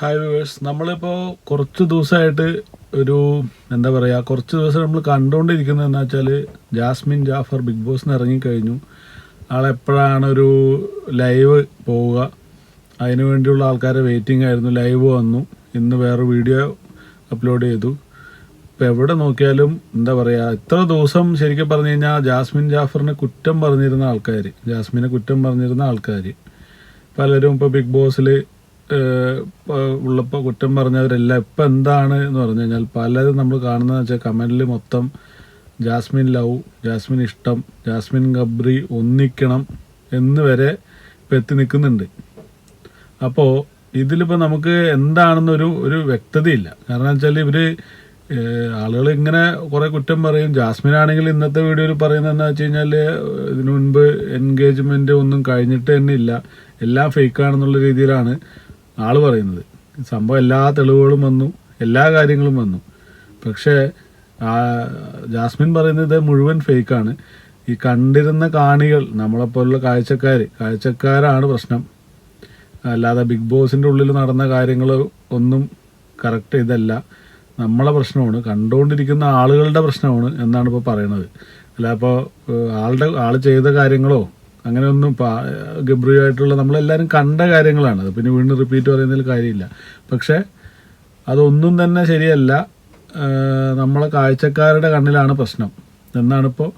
Hi viewers നമ്മളിപ്പോൾ കുറച്ച് ദിവസമായിട്ട് ഒരു എന്താ പറയുക കുറച്ച് ദിവസം നമ്മൾ കണ്ടുകൊണ്ടിരിക്കുന്നത് എന്ന് വെച്ചാൽ ജാസ്മിൻ ജാഫർ ബിഗ് ബോസിന് ഇറങ്ങിക്കഴിഞ്ഞു ആളെപ്പോഴാണ് ഒരു ലൈവ് പോവുക? അതിനു വേണ്ടിയുള്ള ആൾക്കാരെ വെയിറ്റിംഗ് ആയിരുന്നു. ലൈവ് വന്നു. ഇന്ന് വേറെ വീഡിയോ അപ്ലോഡ് ചെയ്തു. ഇപ്പം എവിടെ നോക്കിയാലും എന്താ പറയുക ഇത്ര ദിവസം ശരിക്കും പറഞ്ഞു കഴിഞ്ഞാൽ ജാസ്മിൻ ജാഫറിനെ കുറ്റം പറഞ്ഞിരുന്ന ആൾക്കാർ ജാസ്മിനെ കുറ്റം പറഞ്ഞിരുന്ന ആൾക്കാർ പലരും ഇപ്പോൾ ബിഗ് ബോസിൽ ഉള്ളപ്പോൾ കുറ്റം പറഞ്ഞവരെല്ലാം ഇപ്പം എന്താണ് എന്ന് പറഞ്ഞു കഴിഞ്ഞാൽ പലരും നമ്മൾ കാണുന്നത് വെച്ചാൽ കമന്റിൽ മൊത്തം ജാസ്മിൻ ലവ് ജാസ്മിൻ ഇഷ്ടം ജാസ്മിൻ ഗബ്രി ഒന്നിക്കണം എന്ന് വരെ ഇപ്പം എത്തി നിൽക്കുന്നുണ്ട്. അപ്പോൾ ഇതിലിപ്പോൾ നമുക്ക് എന്താണെന്നൊരു ഒരു വ്യക്തതയില്ല. കാരണം വെച്ചാൽ ഇവർ ആളുകൾ ഇങ്ങനെ കുറേ കുറ്റം പറയും. ജാസ്മിൻ ആണെങ്കിൽ ഇന്നത്തെ വീഡിയോയിൽ പറയുന്നത് എന്താ വെച്ച് കഴിഞ്ഞാൽ ഇതിനു മുൻപ് എൻഗേജ്മെന്റ് ഒന്നും കഴിഞ്ഞിട്ട് തന്നെ ഇല്ല. എല്ലാം ഫേക്കാണെന്നുള്ള രീതിയിലാണ്. ആൾ പറയുന്നത്. സംഭവം എല്ലാ തെളിവുകളും വന്നു എല്ലാ കാര്യങ്ങളും വന്നു. പക്ഷേ ജാസ്മിൻ പറയുന്നത് മുഴുവൻ ഫേക്കാണ് ഈ കണ്ടിരുന്ന കാണികൾ നമ്മളെപ്പോലുള്ള കാഴ്ചക്കാർ കാഴ്ചക്കാരാണ് പ്രശ്നം. അല്ലാതെ ബിഗ് ബോസിന്റെ ഉള്ളിൽ നടന്ന കാര്യങ്ങൾ ഒന്നും കറക്റ്റ് ഇതല്ല. നമ്മളെ പ്രശ്നമാണ് കണ്ടുകൊണ്ടിരിക്കുന്ന ആളുകളുടെ പ്രശ്നമാണ് എന്നാണ് ഇപ്പോൾ പറയണത് അല്ല ഇപ്പോൾ ആളുടെ ആൾ ചെയ്ത കാര്യങ്ങളോ അങ്ങനെയൊന്നും ഇപ്പോൾ ഗബ്രിയായിട്ടുള്ള നമ്മളെല്ലാവരും കണ്ട കാര്യങ്ങളാണ്. അത് പിന്നെ വീണ്ടും റിപ്പീറ്റ് പറയുന്നതിൽ കാര്യമില്ല. പക്ഷേ അതൊന്നും തന്നെ ശരിയല്ല. നമ്മളെ കാഴ്ചക്കാരുടെ കണ്ണിലാണ് പ്രശ്നം. എന്നാണ് ഇപ്പോൾ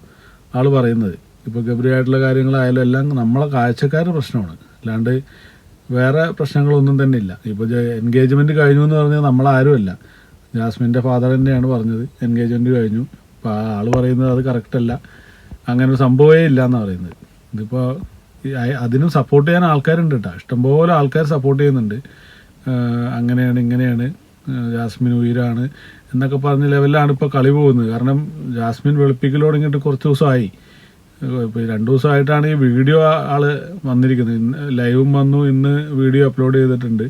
ആൾ പറയുന്നത്. ഇപ്പോൾ ഗബ്രിയായിട്ടുള്ള കാര്യങ്ങളായാലും എല്ലാം നമ്മളെ കാഴ്ചക്കാരുടെ പ്രശ്നമാണ്. അല്ലാണ്ട് വേറെ പ്രശ്നങ്ങളൊന്നും തന്നെ ഇല്ല. ഇപ്പോൾ എൻഗേജ്മെന്റ് കഴിഞ്ഞു എന്ന് പറഞ്ഞാൽ നമ്മളാരുമല്ല. ജാസ്മിന്റെ ഫാദർ തന്നെയാണ് പറഞ്ഞത്. എൻഗേജ്മെന്റ് കഴിഞ്ഞു. അപ്പോൾ ആൾ പറയുന്നത് അത് കറക്റ്റല്ല അങ്ങനെ ഒരു സംഭവമേ ഇല്ല എന്നാണ് പറയുന്നത്. ഇതിപ്പോൾ അതിനും സപ്പോർട്ട് ചെയ്യാൻ ആൾക്കാരുണ്ട് കേട്ടോ ഇഷ്ടംപോലെ ആൾക്കാർ സപ്പോർട്ട് ചെയ്യുന്നുണ്ട്. അങ്ങനെയാണ് ഇങ്ങനെയാണ്. ജാസ്മിൻ ഉയരാണ് എന്നൊക്കെ പറഞ്ഞ ലെവലിലാണ് ഇപ്പോൾ കളി പോകുന്നത്. കാരണം ജാസ്മിൻ വെളുപ്പിക്കൽ തുടങ്ങിയിട്ട് കുറച്ച് ദിവസമായി. ഇപ്പോൾ രണ്ട് ദിവസമായിട്ടാണ് ഈ വീഡിയോ ആൾ വന്നിരിക്കുന്നത്. ഇന്ന് ലൈവും വന്നു. ഇന്ന് വീഡിയോ അപ്ലോഡ് ചെയ്തിട്ടുണ്ട്.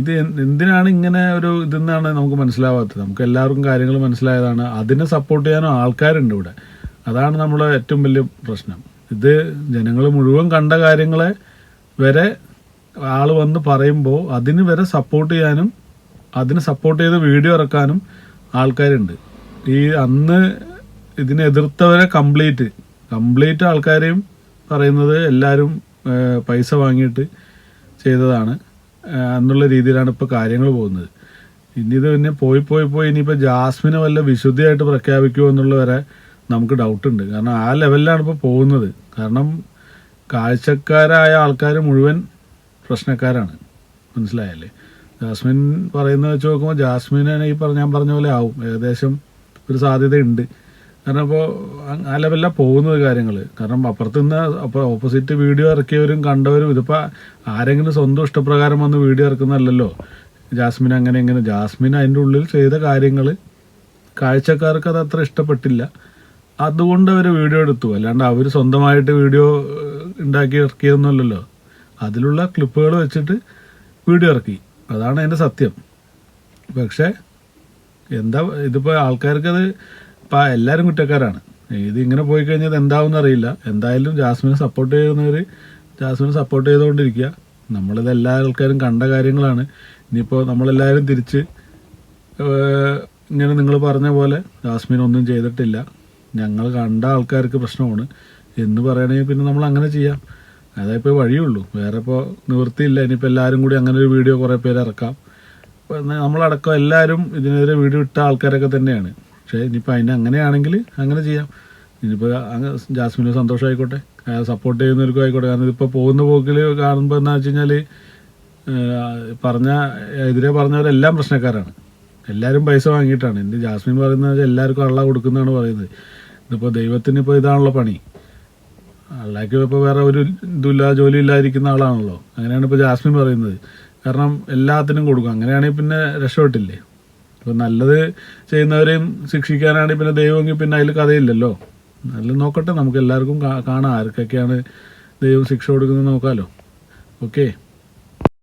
ഇത് എന്തിനാണ് ഇങ്ങനെ ഒരു ഇതെന്നാണ് നമുക്ക് മനസ്സിലാവാത്തത്. നമുക്ക് എല്ലാവർക്കും കാര്യങ്ങൾ മനസ്സിലായതാണ്. അതിനെ സപ്പോർട്ട് ചെയ്യാനും ആൾക്കാരുണ്ട് ഇവിടെ. അതാണ് നമ്മുടെ ഏറ്റവും വലിയ പ്രശ്നം. ഇത് ജനങ്ങൾ മുഴുവൻ കണ്ട കാര്യങ്ങളെ വരെ ആൾ വന്ന് പറയുമ്പോൾ അതിന് വരെ സപ്പോർട്ട് ചെയ്യാനും അതിന് സപ്പോർട്ട് ചെയ്ത് വീഡിയോ ഇറക്കാനും ആൾക്കാരുണ്ട്. ഈ അന്ന് ഇതിനെ എതിർത്തവരെ കംപ്ലീറ്റ് കംപ്ലീറ്റ് ആൾക്കാരെയും പറയുന്നത് എല്ലാവരും പൈസ വാങ്ങിയിട്ട് ചെയ്തതാണ്. എന്നുള്ള രീതിയിലാണ് ഇപ്പോൾ കാര്യങ്ങൾ പോകുന്നത്. ഇനി ഇത് പിന്നെ പോയി പോയി പോയി ഇനിയിപ്പോൾ ജാസ്മിനെ വല്ല വിശുദ്ധിയായിട്ട് പ്രഖ്യാപിക്കുമോ എന്നുള്ള വരെ നമുക്ക് ഡൗട്ട് ഉണ്ട്. കാരണം ആ ലെവലിലാണ് ഇപ്പോൾ പോകുന്നത്. കാരണം കാഴ്ചക്കാരായ ആൾക്കാർ മുഴുവൻ പ്രശ്നക്കാരാണ്. മനസ്സിലായല്ലേ? ജാസ്മിൻ പറയുന്നത് വെച്ച് നോക്കുമ്പോൾ ജാസ്മിനെ ഈ പറഞ്ഞ ഞാൻ പറഞ്ഞ പോലെ ആവും. ഏകദേശം ഒരു സാധ്യതയുണ്ട്. കാരണം ഇപ്പോൾ ആ ലെവലിലാണ് പോകുന്നത് കാര്യങ്ങൾ കാരണം അപ്പുറത്ത് നിന്ന് അപ്പോൾ ഓപ്പോസിറ്റ് വീഡിയോ ഇറക്കിയവരും കണ്ടവരും ഇതിപ്പോൾ ആരെങ്കിലും സ്വന്തം ഇഷ്ടപ്രകാരം വന്ന് വീഡിയോ ഇറക്കുന്നതല്ലല്ലോ. ജാസ്മിൻ അങ്ങനെ ഇങ്ങനെ. ജാസ്മിൻ അതിന്റെ ഉള്ളിൽ ചെയ്ത കാര്യങ്ങൾ കാഴ്ചക്കാർക്ക് അത് അത്ര ഇഷ്ടപ്പെട്ടില്ല. അതുകൊണ്ട് അവർ വീഡിയോ എടുത്തു. അല്ലാണ്ട് അവർ സ്വന്തമായിട്ട് വീഡിയോ ഉണ്ടാക്കി ഇറക്കിയതൊന്നുമല്ലല്ലോ. അതിലുള്ള ക്ലിപ്പുകൾ വെച്ചിട്ട് വീഡിയോ ഇറക്കി. അതാണ് അതിന്റെ സത്യം. പക്ഷേ എന്താ ഇതിപ്പോൾ ആൾക്കാർക്ക് അത് ഇപ്പം എല്ലാവരും കുറ്റക്കാരാണ്. ഇത് ഇങ്ങനെ പോയി കഴിഞ്ഞാൽ എന്താവും അറിയില്ല. എന്തായാലും ജാസ്മിനെ സപ്പോർട്ട് ചെയ്യുന്നവർ ജാസ്മിനെ സപ്പോർട്ട് ചെയ്തുകൊണ്ടിരിക്കുക. നമ്മളിത് എല്ലാ ആൾക്കാരും കണ്ട കാര്യങ്ങളാണ്. ഇനിയിപ്പോൾ നമ്മളെല്ലാവരും തിരിച്ച് ഇങ്ങനെ നിങ്ങൾ പറഞ്ഞ പോലെ ജാസ്മിൻ ഒന്നും ചെയ്തിട്ടില്ല. ഞങ്ങൾ കണ്ട ആൾക്കാർക്ക് പ്രശ്നമാണ്. എന്ന് പറയണമെങ്കിൽ പിന്നെ നമ്മൾ അങ്ങനെ ചെയ്യാം. അതായത് ഇപ്പോൾ വഴിയുള്ളൂ വേറെ ഇപ്പോൾ നിവൃത്തിയില്ല. ഇനിയിപ്പോൾ എല്ലാവരും കൂടി അങ്ങനെ ഒരു വീഡിയോ കുറേ പേര് ഇറക്കാം. നമ്മളടക്കം എല്ലാവരും ഇതിനെതിരെ വീഡിയോ ഇട്ട ആൾക്കാരൊക്കെ തന്നെയാണ്. പക്ഷേ ഇനിയിപ്പോൾ അതിന് അങ്ങനെയാണെങ്കിൽ അങ്ങനെ ചെയ്യാം. ഇനിയിപ്പോൾ ജാസ്മിന് സന്തോഷമായിക്കോട്ടെ. സപ്പോർട്ട് ചെയ്യുന്നവർക്കും ആയിക്കോട്ടെ. കാരണം ഇതിപ്പോൾ പോകുന്ന പോക്കിൽ കാണുമ്പോൾ എന്ന് വെച്ച് കഴിഞ്ഞാൽ പറഞ്ഞ എതിരെ പറഞ്ഞവരെല്ലാം പ്രശ്നക്കാരാണ്. എല്ലാവരും പൈസ വാങ്ങിയിട്ടാണ്. എന്റെ ജാസ്മിൻ പറയുന്നത് എല്ലാവർക്കും അള്ള കൊടുക്കുന്നതാണ് പറയുന്നത്. ഇതിപ്പോൾ ദൈവത്തിന് ഇപ്പോൾ ഇതാണല്ലോ പണി. അള്ളാഹ്ക്ക് ഇപ്പോൾ വേറെ ഒരു ഇതുമില്ല ജോലി ഇല്ലാതിരിക്കുന്ന ആളാണല്ലോ. അങ്ങനെയാണ് ഇപ്പോൾ ജാസ്മിൻ പറയുന്നത്. കാരണം എല്ലാത്തിനും കൊടുക്കും. അങ്ങനെയാണെങ്കിൽ പിന്നെ രക്ഷപ്പെട്ടില്ലേ? ഇപ്പോൾ നല്ലത് ചെയ്യുന്നവരെയും ശിക്ഷിക്കാനാണെങ്കിൽ പിന്നെ ദൈവമെങ്കിൽ പിന്നെ അതിൽ കഥയില്ലല്ലോ. നല്ല നോക്കട്ടെ നമുക്ക് എല്ലാവർക്കും കാണാം. ആർക്കൊക്കെയാണ് ദൈവം ശിക്ഷ കൊടുക്കുന്നത് നോക്കാമല്ലോ ഓക്കെ.